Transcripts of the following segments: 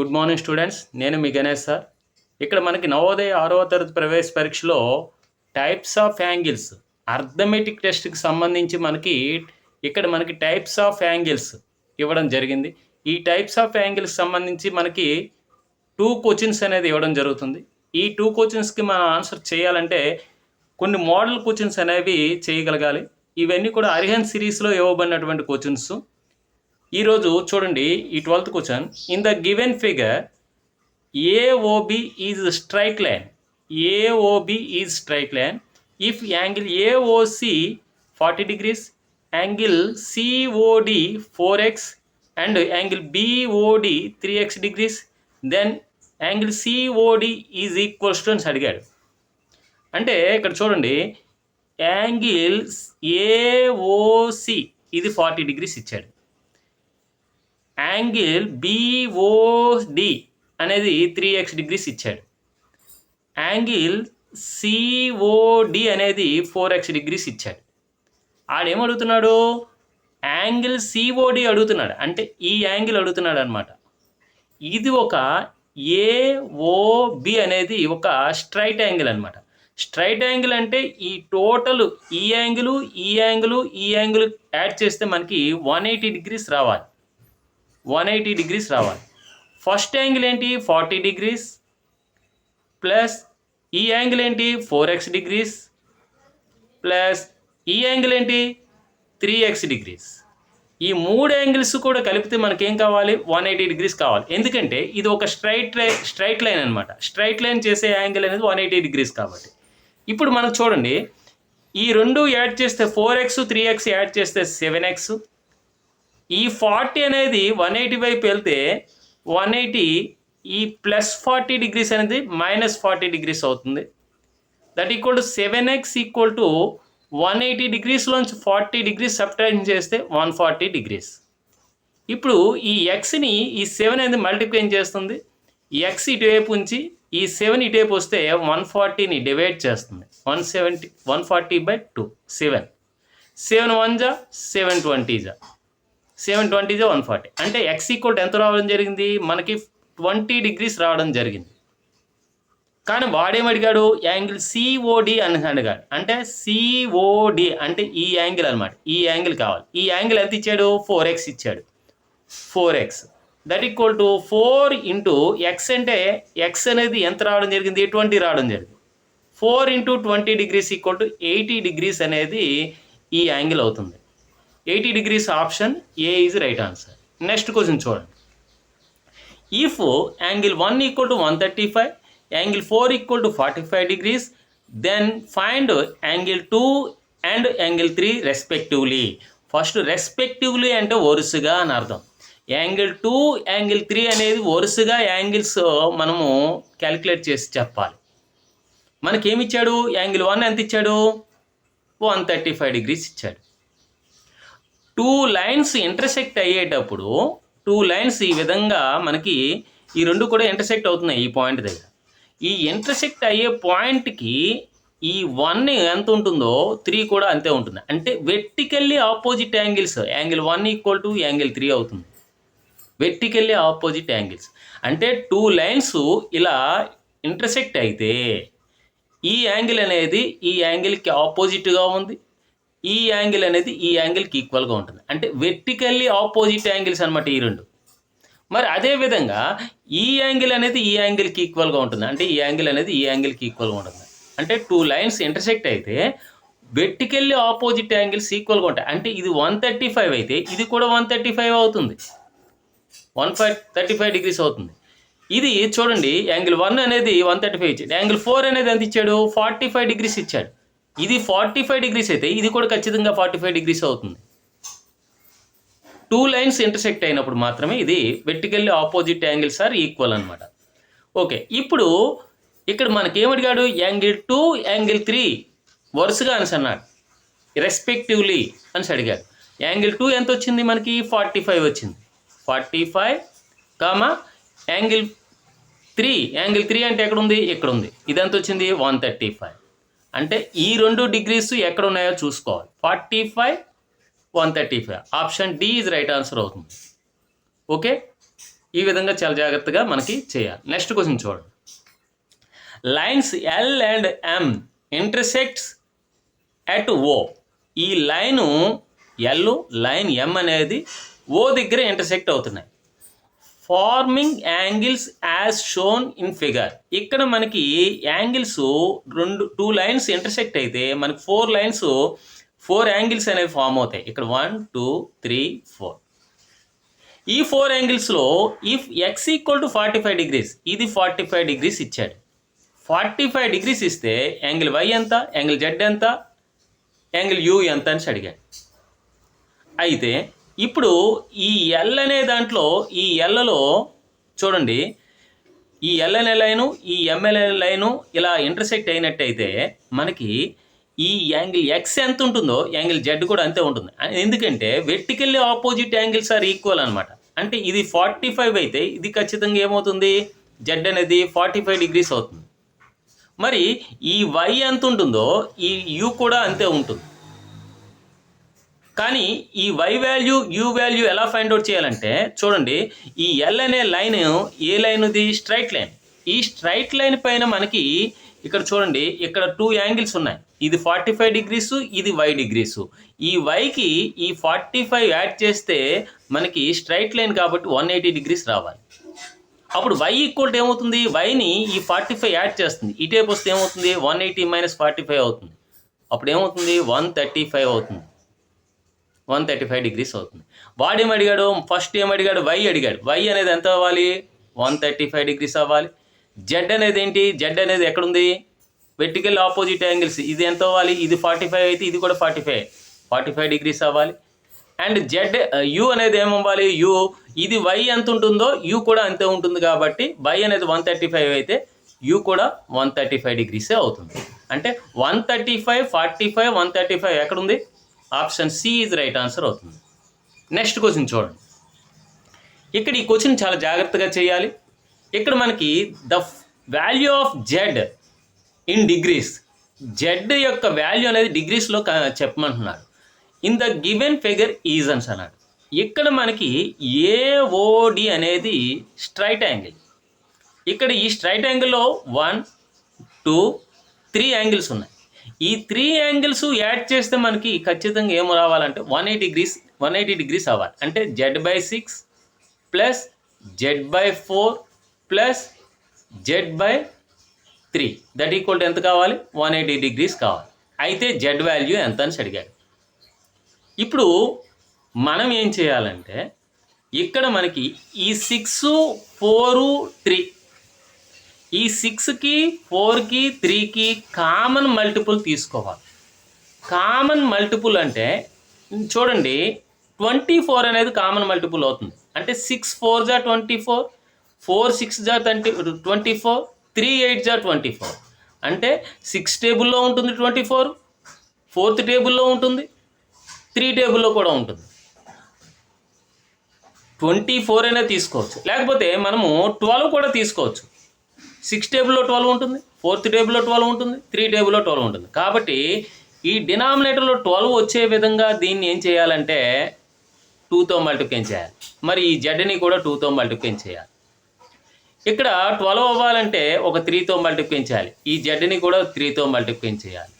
Good morning students నేను మీ Ganesh sir. ఇక్కడ మనకి నవోదయ ఆరవ తరగతి ప్రవేశ పరీక్షలో టైప్స్ ఆఫ్ యాంగిల్స్ అర్థమెటిక్ టెస్ట్కి సంబంధించి మనకి ఇక్కడ మనకి టైప్స్ ఆఫ్ యాంగిల్స్ ఇవ్వడం జరిగింది. ఈ టైప్స్ ఆఫ్ యాంగిల్స్ సంబంధించి మనకి టూ క్వశ్చన్స్ అనేది ఇవ్వడం జరుగుతుంది. ఈ టూ క్వశ్చన్స్కి మనం ఆన్సర్ చేయాలంటే కొన్ని మోడల్ క్వశ్చన్స్ అనేవి చేయగలగాలి. ఇవన్నీ కూడా అరిహన్ సిరీస్లో ఇవ్వబడినటువంటి క్వశ్చన్స్ ఈరోజు చూడండి ఈ twelfth question in the given figure AOB is straight line AOB is straight line if angle AOC forty degrees angle COD four x and angle BOD three x degrees then angle COD is equals to అని అడిగాడు. అంటే ఇక్కడ చూడండి angle AOC ఇది forty degrees ఇచ్చాడు. Angle BOD అనేది three X degrees ఇచ్చాడు. Angle COD అనేది ఫోర్ ఎక్స్ డిగ్రీస్ ఇచ్చాడు. ఆడేం అడుగుతున్నాడు? యాంగిల్ సిఓడి అడుగుతున్నాడు. అంటే ఈ యాంగిల్ అడుగుతున్నాడు అనమాట ఇది ఒక ఏఓబి అనేది ఒక స్ట్రైట్ యాంగిల్ అనమాట స్ట్రైట్ యాంగిల్ అంటే ఈ టోటల్ ఈ యాంగిల్ ఈ యాంగిల్ ఈ యాంగిల్ యాడ్ చేస్తే మనకి వన్ ఎయిటీ డిగ్రీస్ రావాలి. వన్ ఎయిటీ డిగ్రీస్ రావాలి. ఫస్ట్ యాంగిల్ ఏంటి? ఫార్టీ డిగ్రీస్ ప్లస్ ఈ యాంగిల్ ఏంటి? ఫోర్ ఎక్స్ డిగ్రీస్ ప్లస్ ఈ యాంగిల్ ఏంటి? Three x degrees. ఈ మూడు యాంగిల్స్ కూడా కలిపితే మనకేం కావాలి? వన్ ఎయిటీ డిగ్రీస్ కావాలి. ఎందుకంటే ఇది ఒక స్ట్రైట్ లైన్ స్ట్రైట్ లైన్ అనమాట స్ట్రైట్ లైన్ చేసే యాంగిల్ అనేది వన్ ఎయిటీ డిగ్రీస్ కాబట్టి. ఇప్పుడు మనకు చూడండి. ఈ రెండు యాడ్ చేస్తే four x three x add చేస్తే సెవెన్ ఎక్స్. ఈ ఫార్టీ అనేది వన్ ఎయిటీ వైపు వెళ్తే వన్ ఎయిటీ ఈ ప్లస్ ఫార్టీ డిగ్రీస్ అనేది మైనస్ ఫార్టీ డిగ్రీస్ అవుతుంది. That equal to seven x equal to one eighty డిగ్రీస్లోంచి forty degrees subtraction చేస్తే వన్ ఫార్టీ డిగ్రీస్. ఇప్పుడు ఈ ఎక్స్ని ఈ సెవెన్ అనేది మల్టిప్లై చేస్తుంది. ఎక్స్ ఇటువైపు ఉంచి ఈ సెవెన్ ఇటువైపు వస్తే వన్ ఫార్టీని డివైడ్ చేస్తుంది. One seventy one forty by two seven. Seven one జా సెవెన్ ట్వంటీ జా. సెవెన్ ట్వంటీ జా వన్ ఫార్టీ అంటే ఎక్స్ ఈక్వల్ ఎంత రావడం జరిగింది? మనకి ట్వంటీ డిగ్రీస్ రావడం జరిగింది. కానీ వాడేమడిగాడు? యాంగిల్ సిఓడి అని అడిగాడు అంటే సిఓడి అంటే ఈ యాంగిల్ అనమాట ఈ యాంగిల్ కావాలి. ఈ యాంగిల్ ఎంత ఇచ్చాడు? ఫోర్ ఎక్స్ ఇచ్చాడు. Four x that equal to four into x అంటే ఎక్స్ అనేది ఎంత రావడం జరిగింది? ట్వంటీ రావడం జరిగింది. Four into twenty degrees equal to eighty degrees అనేది ఈ యాంగిల్ అవుతుంది. Eighty degrees option A is right answer next question చూడండి. If angle one equal to one thirty five angle four equal to forty five degrees then find angle two and angle three respectively first respectively అంటే వరుసగా అని అర్థం. Angle two angle three అనేది వరుసగా angles మనము calculate చేసి చెప్పాలి. మనకేమి ఇచ్చాడు యాంగిల్ వన్ ఎంత ఇచ్చాడు? వన్ థర్టీ ఫైవ్ డిగ్రీస్ ఇచ్చాడు. టూ లైన్స్ ఇంటర్సెక్ట్ అయ్యేటప్పుడు టూ లైన్స్ ఈ విధంగా మనకి ఈ రెండు కూడా ఇంటర్సెక్ట్ అవుతున్నాయి ఈ పాయింట్ దగ్గర. ఈ ఇంటర్సెక్ట్ అయ్యే పాయింట్కి ఈ వన్ ఎంత ఉంటుందో త్రీ కూడా అంతే ఉంటుంది. అంటే vertically opposite angles angle one equal to angle three అవుతుంది. వెట్టికెళ్ళి ఆపోజిట్ యాంగిల్స్ అంటే టూ లైన్స్ ఇలా ఇంటర్సెక్ట్ అయితే ఈ యాంగిల్ అనేది ఈ యాంగిల్కి ఆపోజిట్గా ఉంది. ఈ యాంగిల్ అనేది ఈ యాంగిల్కి ఈక్వల్గా ఉంటుంది. అంటే వెర్టికల్లీ ఆపోజిట్ యాంగిల్స్ అనమాట ఈ రెండు. మరి అదే విధంగా ఈ యాంగిల్ అనేది ఈ యాంగిల్కి ఈక్వల్గా ఉంటుంది. అంటే ఈ యాంగిల్ అనేది ఈ యాంగిల్కి ఈక్వల్గా ఉంటుంది. అంటే టూ లైన్స్ ఇంటర్సెక్ట్ అయితే వెర్టికల్లీ ఆపోజిట్ యాంగిల్స్ ఈక్వల్గా ఉంటాయి. అంటే ఇది వన్ థర్టీ ఫైవ్ అయితే ఇది కూడా వన్ థర్టీ ఫైవ్ అవుతుంది. One five thirty five degrees అవుతుంది. ఇది చూడండి యాంగిల్ వన్ అనేది వన్ థర్టీ ఫైవ్ ఇచ్చాడు. యాంగిల్ ఫోర్ అనేది ఎంత ఇచ్చాడు? ఫార్టీ ఫైవ్ డిగ్రీస్ ఇచ్చాడు. ఇది ఫార్టీ ఫైవ్ డిగ్రీస్ అయితే ఇది కూడా ఖచ్చితంగా ఫార్టీ ఫైవ్ డిగ్రీస్ అవుతుంది. టూ లైన్స్ ఇంటర్సెక్ట్ అయినప్పుడు మాత్రమే ఇది vertically opposite angles are equal అనమాట ఓకే ఇప్పుడు ఇక్కడ మనకేమడిగాడు? యాంగిల్ టూ యాంగిల్ త్రీ వరుసగా అని అన్నాడు. రెస్పెక్టివ్లీ అని అడిగాడు. యాంగిల్ టూ ఎంత వచ్చింది మనకి? ఫార్టీ ఫైవ్ వచ్చింది. Forty five comma angle three angle three అంటే ఎక్కడ ఉంది ఇక్కడ ఉంది ఇది ఎంత వచ్చింది వన్ థర్టీ ఫైవ్ అంటే ఈ రెండు డిగ్రీస్ ఎక్కడ ఉన్నాయో చూసుకోవాలి. Forty five one thirty five. Option D is right answer అవుతుంది. ఓకే? ఈ విధంగా చాలా జాగ్రత్తగా మనకి చేయాలి. నెక్స్ట్ క్వశ్చన్ చూడండి. Lines L and M intersects at O. ఈ లైను ఎల్ లైన్ ఎం అనేది ఓ దగ్గర ఇంటర్సెక్ట్ అవుతున్నాయి. Forming angles as shown in figure. ఇక్కడ మనకి యాంగిల్స్ రెండు టూ లైన్స్ ఇంటర్సెక్ట్ అయితే మనకి ఫోర్ లైన్స్ ఫోర్ యాంగిల్స్ అనేవి ఫామ్ అవుతాయి. ఇక్కడ వన్ టూ త్రీ ఫోర్. ఈ four యాంగిల్స్లో if X equal to forty five degrees ఇది ఫార్టీ ఫైవ్ డిగ్రీస్ ఇచ్చాడు. ఫార్టీ ఫైవ్ డిగ్రీస్ ఇస్తే యాంగిల్ వై ఎంత యాంగిల్ జెడ్ ఎంత యాంగిల్ యూ ఎంత అని అడిగాడు. అయితే ఇప్పుడు ఈ ఎల్ అనే దాంట్లో ఈ ఎల్లలో చూడండి. ఈ ఎల్ఎన్ఏ లైను ఈ ఎంఎల్ఏ లైను ఇలా ఇంటర్సెక్ట్ అయినట్టయితే మనకి ఈ యాంగిల్ ఎక్స్ ఎంత ఉంటుందో యాంగిల్ జెడ్ కూడా అంతే ఉంటుంది. ఎందుకంటే vertically opposite angles are equal అనమాట అంటే ఇది ఫార్టీ ఫైవ్ అయితే ఇది ఖచ్చితంగా ఏమవుతుంది? జెడ్ అనేది ఫార్టీ ఫైవ్ డిగ్రీస్ అవుతుంది. మరి ఈ వై ఎంత ఉంటుందో ఈ యు కూడా అంతే ఉంటుంది. కానీ ఈ వై వాల్యూ యూ వాల్యూ ఎలా ఫైండ్ అవుట్ చేయాలంటే చూడండి ఈ ఎల్ అనే లైన్ ఏ లైన్ ఇది స్ట్రైట్ లైన్ ఈ స్ట్రైట్ లైన్ పైన మనకి ఇక్కడ చూడండి ఇక్కడ టూ యాంగిల్స్ ఉన్నాయి. ఇది ఫార్టీ ఫైవ్ డిగ్రీస్ ఇది వై డిగ్రీస్ ఈ వైకి ఈ ఫార్టీ ఫైవ్ యాడ్ చేస్తే మనకి స్ట్రైట్ లైన్ కాబట్టి వన్ ఎయిటీ డిగ్రీస్ రావాలి. అప్పుడు వై ఈక్వల్ ఏమవుతుంది? వైని ఈ ఫార్టీ ఫైవ్ యాడ్ చేస్తుంది ఇటేపు వస్తే ఏమవుతుంది? One eighty minus forty five అవుతుంది. అప్పుడు ఏమవుతుంది? వన్ థర్టీ ఫైవ్ అవుతుంది. వన్ థర్టీ ఫైవ్ డిగ్రీస్ అవుతుంది. వాడు ఏం అడిగాడు? ఫస్ట్ ఏం అడిగాడు? వై అడిగాడు. వై అనేది ఎంత అవ్వాలి? వన్ థర్టీ ఫైవ్ డిగ్రీస్ అవ్వాలి. జెడ్ అనేది ఏంటి? జెడ్ అనేది ఎక్కడుంది? Vertical opposite angles. ఇది ఎంత అవ్వాలి? ఇది ఫార్టీ ఫైవ్ అయితే ఇది కూడా forty five. Forty five degrees అవ్వాలి. అండ్ జెడ్ యూ అనేది ఏమవ్వాలి యూ. ఇది వై ఎంత ఉంటుందో యూ కూడా అంతే ఉంటుంది కాబట్టి వై అనేది వన్ థర్టీ ఫైవ్ అయితే యూ కూడా వన్ థర్టీ ఫైవ్ డిగ్రీసే అవుతుంది. అంటే one thirty five forty five one thirty five ఎక్కడుంది? Option C is right answer అవుతుంది. నెక్స్ట్ క్వశ్చన్ చూడండి. ఇక్కడ ఈ క్వశ్చన్ చాలా జాగ్రత్తగా చేయాలి. ఇక్కడ మనకి the value of Z in degrees. Z యొక్క వాల్యూ అనేది డిగ్రీస్లో చెప్పమంటున్నాడు. ఇన్ ద గివెన్ ఫిగర్ ఈజన్స్ అన్నాడు. ఇక్కడ మనకి ఏఓడి అనేది స్ట్రైట్ యాంగిల్. ఇక్కడ ఈ స్ట్రైట్ యాంగిల్లో వన్ టూ త్రీ యాంగిల్స్ ఉన్నాయి. ఈ త్రీ యాంగిల్స్ యాడ్ చేస్తే మనకి ఖచ్చితంగా ఏం రావాలంటే one eighty degrees one eighty degrees అవ్వాలి. అంటే Z by six plus Z by four plus Z by three that equal to ఎంత కావాలి? వన్ ఎయిటీ డిగ్రీస్ కావాలి. అయితే జెడ్ వాల్యూ ఎంత అని అడిగాడు. ఇప్పుడు మనం ఏం చేయాలంటే ఇక్కడ మనకి ఈ సిక్స్ ఫోరు త్రీ ఈ సిక్స్కి ఫోర్కి త్రీకి కామన్ మల్టిపుల్ తీసుకోవాలి. కామన్ మల్టిపుల్ అంటే చూడండి ట్వంటీ ఫోర్ అనేది కామన్ మల్టిపుల్ అవుతుంది. అంటే సిక్స్ ఫోర్ జా ట్వంటీ ఫోర్ ఫోర్ సిక్స్ జా twenty twenty four three eight జా ట్వంటీ ఫోర్ అంటే సిక్స్ టేబుల్లో ఉంటుంది ట్వంటీ ఫోర్ ఫోర్త్ టేబుల్లో ఉంటుంది త్రీ టేబుల్లో కూడా ఉంటుంది. ట్వంటీ ఫోర్ అయినా తీసుకోవచ్చు. లేకపోతే మనము ట్వెల్వ్ కూడా తీసుకోవచ్చు. సిక్స్ టేబుల్లో ట్వెల్వ్ ఉంటుంది ఫోర్త్ టేబుల్లో ట్వెల్వ్ ఉంటుంది త్రీ టేబుల్లో ట్వెల్వ్ ఉంటుంది. కాబట్టి ఈ డినామినేటర్లో ట్వెల్వ్ వచ్చే విధంగా దీన్ని ఏం చేయాలంటే టూతో మల్టిప్లై చేయాలి. మరి ఈ జడ్ని కూడా టూతో మల్టిప్లై చేయాలి. ఇక్కడ ట్వెల్వ్ అవ్వాలంటే ఒక త్రీతో మల్టిప్లై చేయాలి. ఈ జడ్ని కూడా త్రీతో మల్టిప్లై చేయాలి.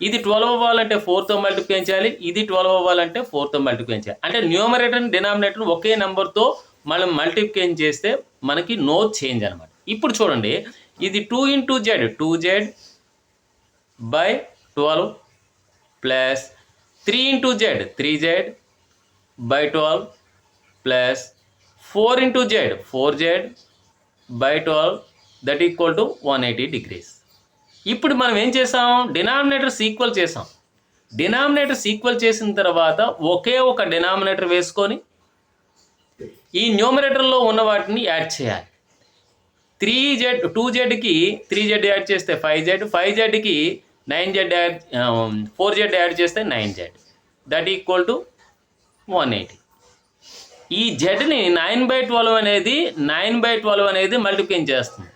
ఇది ట్వెల్వ్ అవ్వాలంటే ఫోర్తో మల్టిప్లై చేయాలి ఇది ట్వెల్వ్ అవ్వాలంటే ఫోర్తో మల్టిప్లై చేయాలి. అంటే న్యూమరేటర్ డినామినేటర్ ఒకే నెంబర్తో మనం మల్టిప్లై చేస్తే మనకి నో చేంజ్ అనమాట ఇప్పుడు చూడండి ఇది two into Z two Z by twelve plus three into Z three Z by twelve plus four into Z four Z by twelve that equal to one eighty degrees ఇప్పుడు మనం ఏం చేసాం? Denominators equal చేసాం. Denominators equal చేసిన తర్వాత ఒకే ఒక denominator వేసుకొని ఈ న్యూమరేటర్లో ఉన్న వాటిని యాడ్ చేయాలి. త్రీ జెడ్ టూ జెడ్కి త్రీ జెడ్ యాడ్ చేస్తే five Z five జెడ్కి nine Z add four Z add చేస్తే nine Z. That equal to one eighty. ఈ జెడ్ని నైన్ బై ట్వెల్వ్ అనేది నైన్ బై ట్వెల్వ్ అనేది మల్టిప్లికేషన్ చేస్తుంది.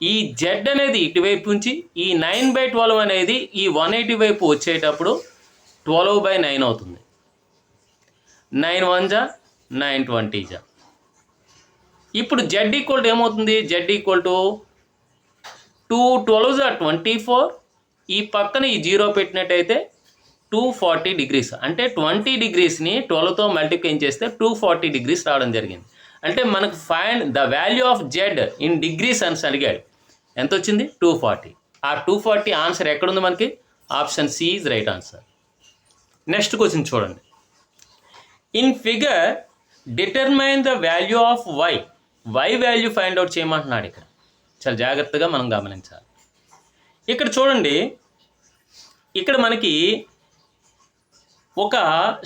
ఈ జెడ్ అనేది ఇటువైపు నుంచి ఈ నైన్ బై ట్వెల్వ్ అనేది ఈ వన్ ఎయిటీ వైపు వచ్చేటప్పుడు ట్వెల్వ్ బై నైన్ అవుతుంది. నైన్ వన్ జా నైన్ ట్వంటీ జా. ఇప్పుడు జెడ్ ఈక్వల్ టు ఏమవుతుంది? Z equal to two twelve twenty four ఈ పక్కన ఈ జీరో పెట్టినట్టయితే టూ ఫార్టీ డిగ్రీస్ అంటే ట్వంటీ డిగ్రీస్ని ట్వెల్వ్తో మల్టిప్లై చేస్తే టూ ఫార్టీ డిగ్రీస్ రావడం జరిగింది. అంటే మనకు find the value of Z in degrees అని అడిగాడు. ఎంత వచ్చింది? టూ ఫార్టీ ఆ టూ ఫార్టీ ఆన్సర్ ఎక్కడుంది మనకి? Option C is right answer next question చూడండి. In figure determine the value of Y Y value find out చేయమంటున్నాడు ఇక్కడ. చాలా జాగ్రత్తగా మనం గమనించాలి. ఇక్కడ చూడండి ఇక్కడ మనకి ఒక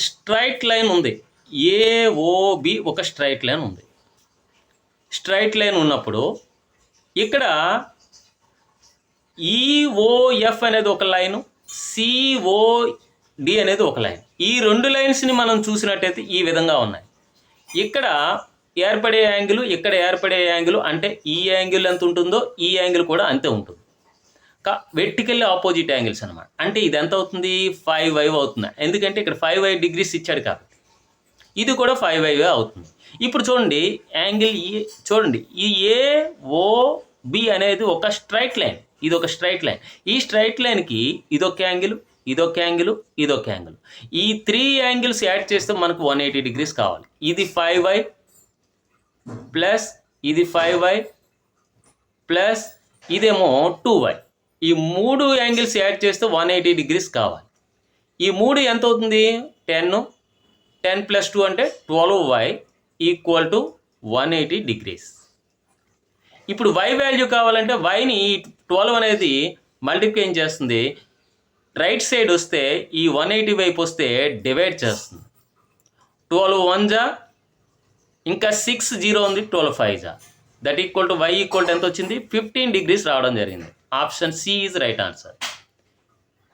స్ట్రైట్ లైన్ ఉంది. ఏఓబి ఒక స్ట్రైట్ లైన్ ఉంది. స్ట్రైట్ లైన్ ఉన్నప్పుడు ఇక్కడ ఈఓఎఫ్ అనేది ఒక లైను సిఓడి అనేది ఒక లైన్ ఈ రెండు లైన్స్ని మనం చూసినట్టయితే ఈ విధంగా ఉన్నాయి. ఇక్కడ ఏర్పడే యాంగిల్ ఇక్కడ ఏర్పడే యాంగిల్ అంటే ఈ యాంగిల్ ఎంత ఉంటుందో ఈ యాంగిల్ కూడా అంతే ఉంటుంది. కా వెట్టికెళ్ళి ఆపోజిట్ యాంగిల్స్ అనమాట అంటే ఇది ఎంత అవుతుంది? ఫైవ్ వైవ్ అవుతుంది. ఎందుకంటే ఇక్కడ ఫైవ్ వైవ్ డిగ్రీస్ ఇచ్చాడు కాబట్టి. ఇది కూడా ఫైవ్ వైవే అవుతుంది. ఇప్పుడు చూడండి యాంగిల్ ఈ చూడండి ఈ ఏ ఓ బి అనేది ఒక స్ట్రైట్ లైన్. ఇది ఒక స్ట్రైట్ లైన్. ఈ స్ట్రైట్ లైన్కి ఇదొక యాంగిల్ ఇదొక యాంగిల్ ఇదొక యాంగిల్. ఈ త్రీ యాంగిల్స్ యాడ్ చేస్తే మనకు వన్ ఎయిటీ డిగ్రీస్ కావాలి. ఇది ఫైవ్ వై ప్లస్ ఇది ఫైవ్ వై ప్లస్ ఇదేమో టూ వై. ఈ మూడు యాంగిల్స్ యాడ్ చేస్తే వన్ ఎయిటీ డిగ్రీస్ కావాలి. ఈ మూడు ఎంత అవుతుంది? టెన్. టెన్ ప్లస్ టూ అంటే twelve Y equal to one eighty degrees. ఇప్పుడు వై వాల్యూ కావాలంటే వైని ఈ ట్వెల్వ్ అనేది మల్టిప్లై చేస్తుంది. రైట్ సైడ్ వస్తే ఈ వన్ ఎయిటీ వైపు వస్తే డివైడ్ చేస్తుంది. ట్వెల్వ్ వన్ జా ఇంకా సిక్స్ జీరో ఉంది ట్వెల్వ్ ఫైవ్ జా. That equal to Y equal to ఎంత వచ్చింది? ఫిఫ్టీన్ డిగ్రీస్ రావడం జరిగింది. Option C is right answer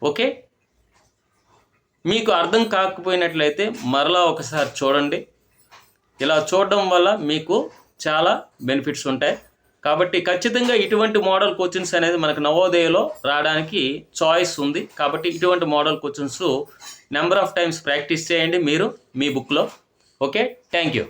okay మీకు అర్థం కాకపోయినట్లయితే మరలా ఒకసారి చూడండి. ఇలా చూడడం వల్ల మీకు చాలా బెనిఫిట్స్ ఉంటాయి. కాబట్టి ఖచ్చితంగా ఇటువంటి మోడల్ క్వశ్చన్స్ అనేది మనకు నవోదయలో రావడానికి చాయిస్ ఉంది. కాబట్టి ఇటువంటి model questions number of times practice చేయండి మీరు మీ బుక్లో ఓకే థ్యాంక్ యూ